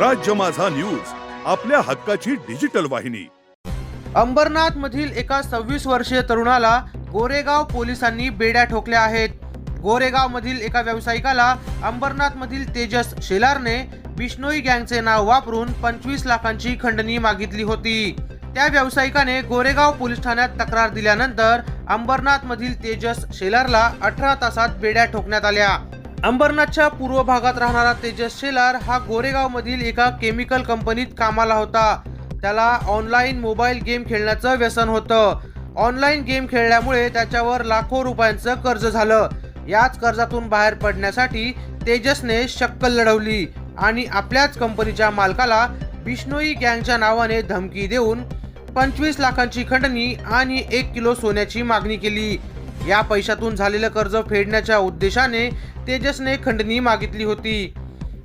राज्य माझा न्यूज आपल्या हक्काची डिजिटल वाहिनी. अंबरनाथ मधील एका सव्वीस वर्षीय तरुणाला गोरेगाव पोलिसांनी बेड्या ठोकल्या आहेत. गोरेगाव मधील एका व्यावसायिकाला अंबरनाथ मधील तेजस शेलारने बिश्नोई गँगचे नाव वापरून पंचवीस लाखांची खंडणी मागितली होती. त्या व्यावसायिकाने गोरेगाव पोलीस ठाण्यात तक्रार दिल्यानंतर अंबरनाथ मधील तेजस शेलारला अठरा तासात बेड्या ठोकण्यात आल्या. अंबरनाथच्या पूर्व भागात राहणारा तेजस शेलार हा गोरेगाव मधील एका केमिकल कंपनीत कामाला होता. त्याला ऑनलाईन मोबाईल गेम खेळण्याचं व्यसन होतं. ऑनलाईन गेम खेळल्यामुळे त्याच्यावर लाखो रुपयांचं कर्ज झालं. याच कर्जातून बाहेर पडण्यासाठी तेजसने शक्कल लढवली आणि आपल्याच कंपनीच्या मालकाला बिष्णोई गँगच्या नावाने धमकी देऊन पंचवीस लाखांची खंडणी आणि एक किलो सोन्याची मागणी केली. या पैशातून झालेलं कर्ज फेडण्याच्या उद्देशाने तेजसने खंडणी मागितली होती.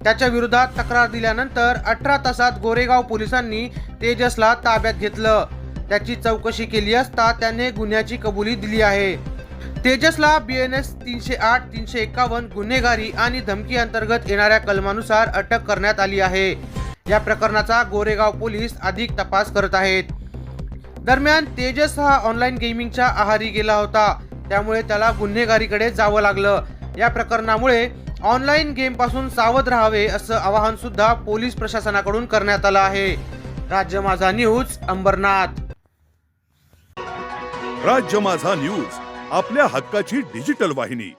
त्याच्या विरोधात तक्रार दिल्यानंतर अठरा तासात गोरेगाव पोलिसांनी तेजसला ताब्यात घेतलं. त्याची चौकशी केली असता त्याने गुन्ह्याची कबुली दिली आहे. तेजसला बी एन एस तीनशे आठ तीनशे एकावन्न गुन्हेगारी आणि धमकी अंतर्गत येणाऱ्या कलमानुसार अटक करण्यात आली आहे. या प्रकरणाचा गोरेगाव पोलीस अधिक तपास करत आहेत. दरम्यान तेजस हा ऑनलाईन गेमिंगच्या आहारी गेला होता. त्यामुळे त्याला गुन्हेगारीकडे जावं लागलं. या प्रकरणामुळे ऑनलाईन गेमपासून सावध राहावे असं आवाहन सुद्धा पोलीस प्रशासनाकडून करण्यात आलं आहे. राज्य माझा न्यूज अंबरनाथ. राज्य माझा न्यूज आपल्या हक्काची डिजिटल वाहिनी.